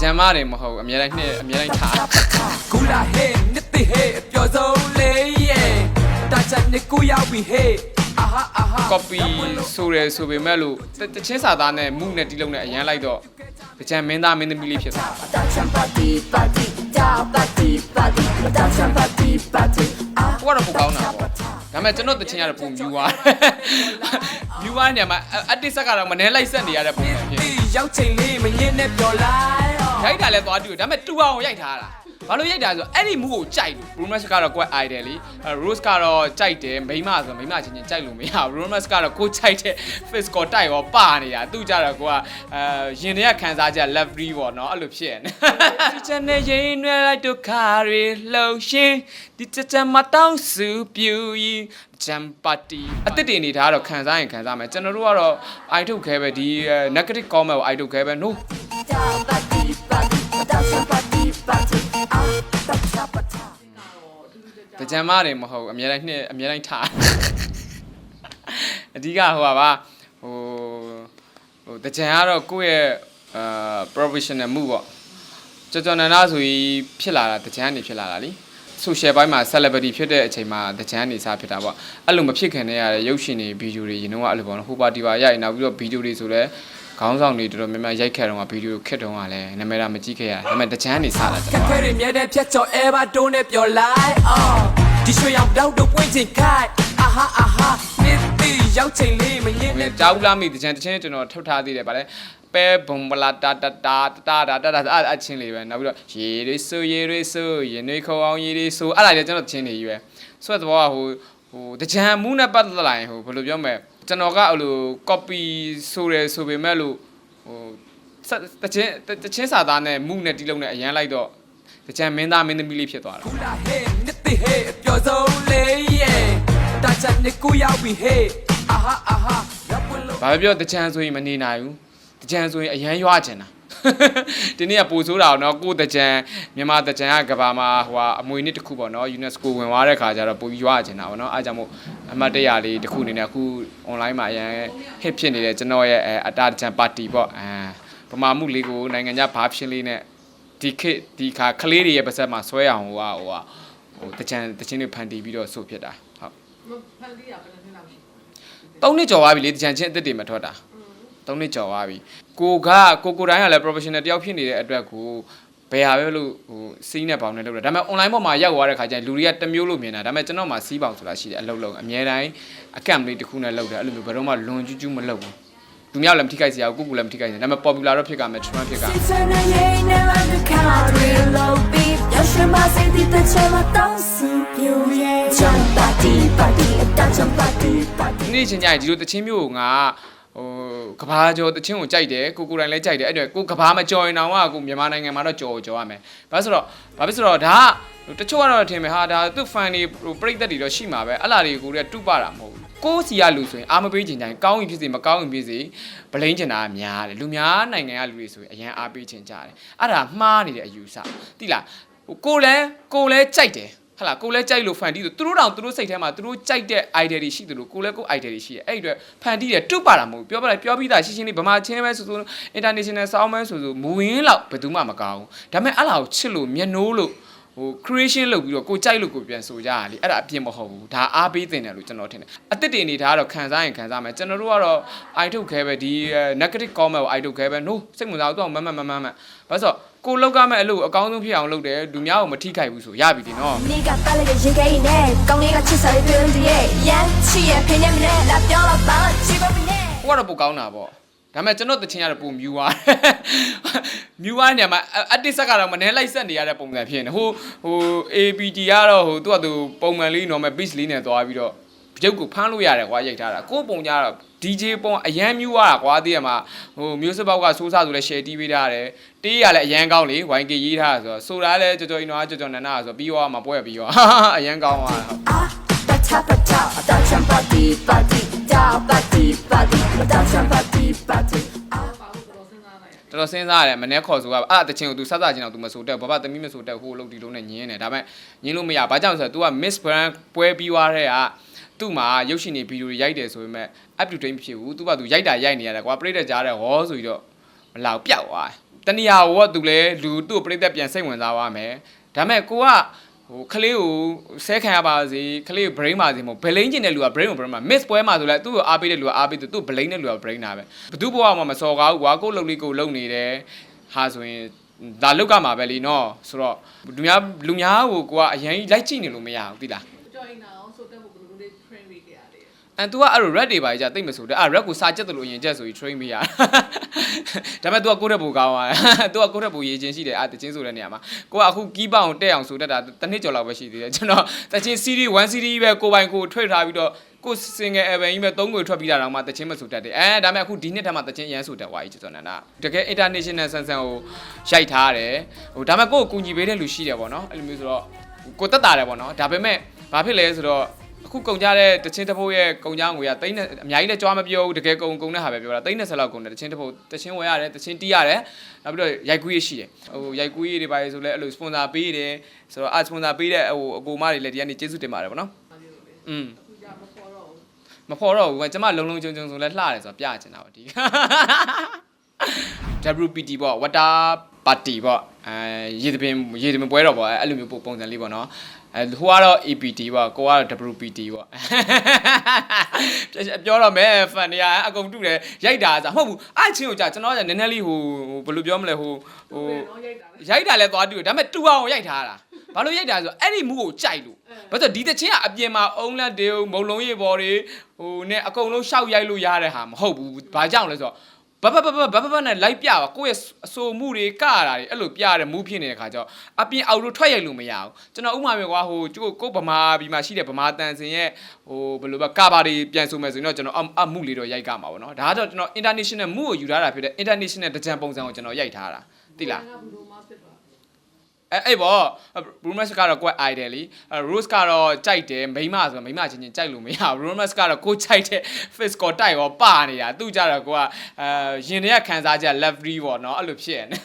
ကြံမတယ်မဟုတ်ဘူးအများတိုင်းနှစ်အများတိုင်းထားကူလာဟေးနစ်တိဟေးပျော်ဆုံးလေးရဲ့တာချန်နေကူရောက်ပြီဟေးအာဟာအာဟာ copy ဆိုရဲဆိုပေမဲ့လို့တတချင်းစာသားနဲ့မှုနဲ့တီးလုံးနဲ့အရန်လိုက်တော့ကြံမင်းသားမင်းသမီးလေးဖြစ်သွားတာ Dancing party party, da party party, dancing party party. Ah, ကိုကတော့ပိုကောင်းတာပေါ့ဒါပေမဲ့ကျွန်တော်တချင်းရတဲ့ပုံမြူသွားမြူသွားနေမှာအတစ်ဆက်ကတော့မနှဲလိုက်ဆက်နေရတဲ့ပုံစံဖြစ်ဒီရောက်ချိန်လေးမရင်နဲ့ပျော်လိုက် ရိုက်တာလဲသွားတူတယ်ဒါပေမဲ့တူအောင်ရိုက်ထားတာဘာလို့ရိုက်တာဆိုအဲ့ဒီမူကိုကြိုက်လို့ Brumas ကတော့ကိုယ် idol လी Rose ကတော့ကြိုက်တယ်မိမဆိုမိမချင်းချင်းကြိုက်လို့မရဘူး Brumas ကတော့ကိုကြိုက်တဲ့ face ကိုတိုက်ရောပါနေတာသူကြတော့ကိုကအဲရင်တွေကခံစားချက် lovely ပေါ့နော်အဲ့လိုဖြစ်နေဒီချက်နဲ့ရင်နွယ်လိုက်ဒုက္ခတွေလှုပ်ရှင်ဒီချက်ချက်မတောင်းစုပြူရင်ဂျမ်ပါတီအသစ်တင်နေတာကတော့ခံစားရင်ခံစားမယ်ကျွန်တော်တို့ကတော့ i ထုတ်ခဲပဲဒီ negative comment ကို i ထုတ်ခဲပဲ no ကြံမတယ်မဟုတ်ဘူးအများတိုင်းနှစ်အများတိုင်းထားအဓိကဟိုပါပါဟိုဟိုတကြံကတော့ကိုယ့်ရဲ့အာ professional မှုပေါ့ကြော်ကြော်နန္ဒဆိုပြီးဖြစ်လာတာတကြံနေဖြစ်လာတာလी social ဘိုင်းမှာ celebrity ဖြစ်တဲ့အချိန်မှာတကြံနေစားဖြစ်တာပေါ့အဲ့လိုမဖြစ်ခင်တည်းရတဲ့ရုပ်ရှင်တွေဗီဒီယိုတွေရင်တော့အဲ့လိုပေါ့နော်ဟိုပါဒီပါရိုက်နောက်ပြီးတော့ဗီဒီယိုတွေဆိုလဲခေါင်းဆောင်တွေတော်တော်များများရိုက်ခဲ့တော့ဗီဒီယိုခက်တော့ကလည်းနာမည်တာမကြည့်ခဲ့ရဒါပေမဲ့တကြံနေစားတာကျွန်ခက်တော်ခဲတွေမြဲတဲ့ဖြတ်ချော်အဲဘာတုံးနဲ့ပျော်လိုက်အော် ဒီရွှေရောက်တော့တို့ပွင့်ချင်ခိုင်အာဟာအာဟာနစ်တိရောက်ချိန်လေးမရင်ဟိုနဲ့ကြောက်လာမိတကြံတချင်းကျွန်တော်ထုတ်ထားသေးတယ်ဗါလဲပဲဘုံဘလာတာတာတာတာတာတာတာအချင်းလေးပဲနောက်ပြီးတော့ရေတွေဆိုရေတွေဆိုရင်တွေခေါအောင်ရေတွေဆိုအဲ့ဒါလည်းကျွန်တော်ချင်းနေကြီးပဲဆိုတော့ဟိုဟိုတကြံမူးနဲ့ပတ်သက်လာရင်ဟိုဘယ်လိုပြောမလဲကျွန်တော်ကအဲ့လို copy ဆိုရဲဆိုပေမဲ့လို့ဟိုတချင်းတချင်းစာသားနဲ့မူးနဲ့တီးလုံးနဲ့အရန်လိုက်တော့တကြံမင်းသားမင်းသမီးလေးဖြစ်သွားတာ ကူလာဟေးနစ်တိဟေးပျော်ဆုံးလေးရဲ့တာချန်နေကူရောက်ပြီဟေးအာဟာအာဟာရပ်ပွင့်လို့ဘာပဲပြောတကြံဆိုရင်မနေနိုင်ဘူးတကြံဆိုရင်အရန်ရွာချင်တာဒီနေ့ကပို့ဆိုးတာတော့ကိုတကြံမြန်မာတကြံကကဘာမှာဟိုဟာအမွေနှစ်တစ်ခုပေါ့နော် UNESCO ဝင်သွားတဲ့ခါကျတော့ပို့ပြီးရွာချင်တာပေါ့နော်အားကြောင့်မို့အမှတ်တရလေးတစ်ခုအနေနဲ့အခု online မှာအရန် hit ဖြစ်နေတဲ့ကျွန်တော်ရဲ့အဲအတာတကြံပါတီပေါ့အဲပမာမှုလေးကိုနိုင်ငံခြားဘာဖြစ်လေးနဲ့ဒီခေတ်ဒီခါကလေးတွေရဲ့ပါဆက်မှာဆွဲအောင်ဟိုဟာဟိုဟာ ဟိုတကြံတချင်းတွေဖန်တီးပြီးတော့ဆိုဖြစ်တာဟုတ်ဖန်တီးရဘယ်လိုဖြစ်လာရှိ၃နှစ်ကျော်သွားပြီလေတကြံချင်းအစ်စ်တွေမထွက်တာ၃နှစ်ကျော်သွားပြီကိုကကိုကိုတိုင်းကလည်း professional တယောက်ဖြစ်နေတဲ့အတွက်ကိုဘယ်ဟာပဲလို့ဟိုစီးနဲ့ပေါင်နဲ့လုပ်တယ်ဒါပေမဲ့ online ပေါ်မှာရောက်သွားတဲ့ခါကျရင်လူတွေကတစ်မျိုးလို့မြင်တာဒါပေမဲ့ကျွန်တော်မှစီးပေါင်ဆိုတာရှိတယ်အလုပ်လုပ်အများတိုင်းအကန့်လေးတစ်ခုနဲ့လုပ်တယ်အဲ့လိုမျိုးဘယ်တော့မှလွန်ကျူးကျူးမလုပ်ဘူးသူများလည်းမထိခိုက်စရာဘူးကိုကိုလည်းမထိခိုက်စရာဒါပေမဲ့ popular တော့ဖြစ်ကြမယ် trend ဖြစ်ကြမယ် 把谁的的车了当死表演。Jump party party, dancing party party. ဒီနေ့ချင်းကြရင်ဒီလိုတချင်းမျိုးကိုငါဟိုကဘာကျော်တချင်းကိုကြိုက်တယ်ကိုကိုတိုင်းလည်းကြိုက်တယ်အဲ့တော့ကိုကဘာမကြော်ရင်တော့ကကိုမြန်မာနိုင်ငံမှာတော့ကြော်ကြော်ရမယ်ဘာလို့ဆိုတော့ဘာဖြစ်ဆိုတော့ဒါကတချို့ကတော့ထင်မယ်ဟာဒါသူ့ fan တွေဟိုပြိသက်တွေတော့ရှိမှာပဲအဲ့လာတွေကိုလည်းတူပတာမဟုတ်ဘူးကိုစီရလူဆိုရင်အားမပေးချင်ကြရင်ကောင်းရင်ဖြစ်စေမကောင်းရင်ဖြစ်စေဗလိန်ချင်တာများတယ်လူများနိုင်ငံကလူတွေဆိုရင်အရန်အားပေးချင်ကြတယ်အဲ့ဒါမှားနေတဲ့အယူဆတိလား ဟိုကိုလည်းကိုလည်းကြိုက်တယ်ဟလာကိုလည်းကြိုက်လို့ဖန်တီးသူတို့တောင်သူတို့စိတ်ထဲမှာသူတို့ကြိုက်တဲ့ idea တွေရှိတယ်လို့ကိုလည်းကို idea တွေရှိတယ်အဲ့ဒီအတွက်ဖန်တီးတယ်တုတ်ပါတာမဟုတ်ဘူးပြောပြလိုက်ပြောပြီးသားရှင်းရှင်းလေးဗမာချင်းပဲဆိုဆို international sound ပဲဆိုဆိုမူရင်းလောက်ဘယ်သူမှမကောင်းဘူးဒါပေမဲ့အဲ့လာကိုချစ်လို့မျက်နှိုးလို့ဟို creation လုပ်ပြီးတော့ကိုကြိုက်လို့ကိုပြန်ဆိုကြရလေအဲ့ဒါအပြစ်မဟုတ်ဘူးဒါအားပေးတင်တယ်လို့ကျွန်တော်ထင်တယ်အစ်စ်တင်နေတာကတော့ခံစားရင်ခံစားမယ်ကျွန်တော်တို့ကတော့ i ထုတ်ခဲပဲဒီ negative comment ကို i ထုတ်ခဲပဲ no စိတ်ဝင်စားဘူးတော့မမမမမဘာလို့ဆို ကိုလောက်ကမဲ့အလုပ်အကောင်းဆုံးဖြစ်အောင်လုပ်တယ်လူများကိုမထိခိုက်ဘူးဆိုရပြီဒီနော်မင်းကပါလေရေခဲနဲ့ကောင်းလေးကချစ်စားလေးပြောလို့ရရန်ချီရဖင်းရမနဲ့လာပြောတော့ပါချီပါမနဲ့ဟိုကတော့ပိုကောင်းတာပေါ့ဒါမဲ့ကျွန်တော်တချင်ရတဲ့ပုံမြူသွားမြူသွားနေမှာအတစ်ဆက်ကတော့မနှဲလိုက်ဆက်နေရတဲ့ပုံစံဖြစ်နေဟိုဟို APT ကတော့ဟိုသူ့အတူပုံမှန်လေးနော်မဲ့ beat လေးနဲ့သွားပြီးတော့ရုပ်ကိုဖမ်းလို့ရတယ်ကွာရိုက်ထားတာကိုပုံကြတော့ DJ ပုံအရန်မြူရတာကွာတည်းရမှာဟိုမျိုးစပောက်ကစိုးစားဆိုလဲ share တီးပေးထားရတယ်တေးရလဲအရန်ကောင်းလေ YK ရေးထားဆိုတော့ဆိုတာလဲကြော်ကြော်အင်တော်ကကြော်ကြော်နန္နာဆိုပြီးရောမှာပွဲပြီးရောအရန်ကောင်းသွားတာပတ်ချပတ်ချအတချံပတ်တီပတ်တီတာပတ်တီပတ်တီအတချံပတ်တီပတ်တီတော်တော်စဉ်းစားရတယ်မနေ့ခေါ်ဆိုကအဲ့တချင်ကို तू စသချင်းတော့ तू မဆိုတက်ဘဘသမီးမဆိုတက်ဟိုလို့ဒီလို့နဲ့ညင်းနေဒါပေမဲ့ညင်းလို့မရဘာကြောင့်ဆိုတော့ तू က Miss Brand ပွဲပြီးွားတဲ့က သူ့မှာရုပ်ရှင်တွေဗီဒီယိုတွေရိုက်တယ်ဆိုပေမဲ့ up to date မဖြစ်ဘူး तू က तू ရိုက်တာရိုက်နေရတယ်ကွာပြိတ္တကြားတဲ့ဟောဆိုပြီးတော့မလောက်ပျောက်သွားတတဏှာကိုကသူလဲလူသူ့ကိုပြိသက်ပြန်စိတ်ဝင်စားသွားမယ်ဒါပေမဲ့ကိုကဟိုကလေးကိုဆဲခံရပါစေကလေးကို brain ပါစေမဟုတ်ဘလိန်ကျင်တဲ့လူက brain ကို brain မှာ miss ပွဲမှာဆိုလဲသူ့ကိုအားပေးတဲ့လူကအားပေးသူသူ့ brain တဲ့လူက brain တာပဲဘသူဘဝမှာမစော်ကားဘူးကွာကိုယ့်လုံလေးကိုယ်လုံနေတယ်ဟာဆိုရင်ဒါလောက်ကမှာပဲလीနော်ဆိုတော့လူများလူများကိုကိုကအရင်လိုက်ကြည့်နေလို့မရဘူးသိလား ကြော်ရင်တော့ဆိုတက်ဖို့ဘယ်လိုလဲ train ပေးခဲ့ရလဲ အဲ तू ကအဲ့လို red တွေပါကြာတိတ်မဆိုတဲ့အဲ့ red ကိုစာချက်တယ်လို့အရင်ချက်ဆိုပြီး train ပေးရဒါပေမဲ့ तू ကကိုယ့်တဲ့ဘူကောင်းသွားတယ် तू ကကိုယ့်တဲ့ဘူရေးချင်းရှိတယ်အဲ့တချင်းဆိုတဲ့နေရာမှာကိုကအခုကီးပေါအောင်တက်အောင်ဆိုတတ်တာတစ်နှစ်ကျော်လောက်ပဲရှိသေးတယ်ကျွန်တော်တချင်း series 1 series ပဲကိုပိုင်ကိုထွေထားပြီးတော့ကို single album ကြီးပဲ၃ကိုထွက်ပြီးတာတော့မှတချင်းမဆိုတတ်တယ်အဲဒါပေမဲ့အခုဒီနှစ်ထက်မှတချင်းရမ်းဆိုတတ်သွားပြီကျွန်တော်နန္ဒတကယ် international ဆန်ဆန်ကိုရိုက်ထားတယ်ဟိုဒါပေမဲ့ကိုကိုကူညီပေးတဲ့လူရှိတယ်ပေါ့နော်အဲ့လိုမျိုးဆိုတော့ကိုတက်တာတယ်ပေါ့နော်ဒါပေမဲ့ ဘာဖြစ်လဲဆိုတော့အခုကုန်ကြတဲ့တချင်းတစ်ပုတ်ရဲ့ကုန်ကြငွေကတိန်းနဲ့အများကြီးလည်းကြွားမပြောဘူးတကယ်ကုန်ကုန်တဲ့ဟာပဲပြောတာတိန်းနဲ့ဆက်လောက်ကုန်တယ်တချင်းတစ်ပုတ်တချင်းဝယ်ရတယ်တချင်းတီးရတယ်နောက်ပြီးတော့ရိုက်ကူးရေးရှိတယ်ဟိုရိုက်ကူးရေးတွေပါလေဆိုလဲအဲ့လိုစပွန်ဆာပေးတယ်ဆိုတော့အစပွန်ဆာပေးတဲ့ဟိုအကူမတွေလည်းဒီကနေ့ကျေးဇူးတင်ပါတယ်ဗောနော်အားပြောလေอืมအခုကြမပေါ်တော့ဘူးမဖော်တော့ဘူးကျမလုံလုံချုံချုံဆိုလဲလှတယ်ဆိုတော့ပြချင်တာပါဒီ WPT ပေါ့ Water Party ပေါ့အဲရေသပင်ရေသပင်ပွဲတော့ပေါ့အဲ့လိုမျိုးပုံစံလေးပေါ့နော် အဲဟိုကတော့ EPT ပေါ့ကိုကတော့ WPT ပေါ့ပြောတော့မဲ fan တွေကအကုန်တူတယ်ရိုက်တာဆိုမဟုတ်ဘူးအချင်းကိုကြာကျွန်တော်ကနည်းနည်းလေးဟိုဘယ်လိုပြောမလဲဟိုဟိုတော့ရိုက်တာလေရိုက်တာလဲသွားတူတယ်ဒါပေမဲ့တူအောင်ရိုက်ထားတာဘာလို့ရိုက်တာဆိုအဲ့ဒီမူကိုကြိုက်လို့ဘာလို့ဒီတချင်းကအပြင်မှာအုံလက်တေမုံလုံးရေပေါ်တွေဟိုနဲ့အကုန်လုံးရှောက်ရိုက်လို့ရတဲ့ဟာမဟုတ်ဘူးဘာကြောင့်လဲဆိုတော့ ဘဘဘဘဘဘနဲ့လိုက်ပြပါကိုယ့်ရဲ့အဆိုမှုတွေကတာတွေအဲ့လိုပြရတဲ့မူဖြစ်နေတဲ့ခါကျတော့အပြင်အောက်လို့ထွက်ရိုက်လို့မရဘူးကျွန်တော်ဥမာမျိုးကွာဟိုကျို့ကိုဗမာပြည်မှာရှိတဲ့ဗမာတန်စင်ရဲ့ဟိုဘယ်လိုပဲကာဘာတွေပြန်ဆိုမယ်ဆိုရင်တော့ကျွန်တော်အမှုလေးတော့ရိုက်ကမှာပေါ့နော်ဒါကတော့ကျွန်တော် international မှုကိုယူထားတာဖြစ်တဲ့ international တကြံပုံစံကိုကျွန်တော်ရိုက်ထားတာသိလားကဘယ်လိုမှဖြစ်သွား အဲအဲ့ပေါ့ Brumas ကတော့ကိုယ် idol လीအဲ Rose ကတော့ကြိုက်တယ်မိန်းမဆိုတော့မိန်းမချင်းချင်းကြိုက်လို့မရဘူး Brumas ကတော့ကိုယ်ကြိုက်တဲ့ face ကိုတိုက်ရောပနေတာသူကြတော့ကိုကအဲရင်ထဲကခံစားချက် lovely ပေါ့နော်အဲ့လိုဖြစ်နေ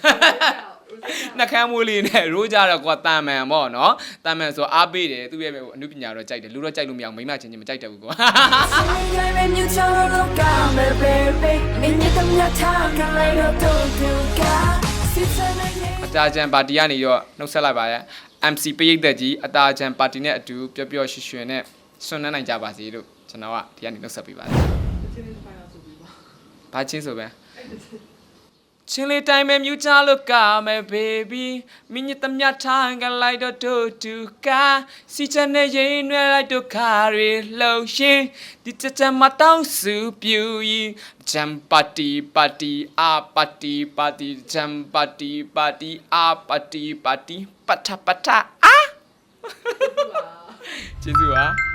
နှကမ်းမွေးလေးနဲ့ Rose ကြတော့ကိုကတာမန်ပေါ့နော်တာမန်ဆိုအားပေးတယ်သူ့ရဲ့အနုပညာတော့ကြိုက်တယ်လူတော့ကြိုက်လို့မရဘူးမိန်းမချင်းချင်းမကြိုက်တတ်ဘူးကွာ Baby, you tell her look at me, baby. Me need them your time, can lay the door to God. See, tell me, အတာချန်ပါတီကနေတော့နှုတ်ဆက်လိုက်ပါရ MC ပရိသတ်ကြီးအတာချန်ပါတီနဲ့အတူပျော်ပျော်ရွှင်ရွှင်နဲ့ဆွမ်းနှန်းနိုင်ကြပါစေလို့ကျွန်တော်ကဒီကနေနှုတ်ဆက်ပေးပါတယ်ချင်းလေးပိုင်းတော့ဆိုပြီးပါဘာချင်းဆိုပဲ ချင်းလေးတိုင်းပဲမြူချလို့ကမယ် baby မင်းညတမြထားကလိုက်တော့တို့တူကာစီချန်နဲ့ရင်ရွယ်လိုက်တော့ခါရီလှုပ်ရှင်ဒီချက်ချက်မတောင်းစုပြူရင်ဂျမ်ပါတီပါတီအာပါတီပါတီဂျမ်ပါတီပါတီအာပါတီပါတီပထပထအာကျေးဇူးပါ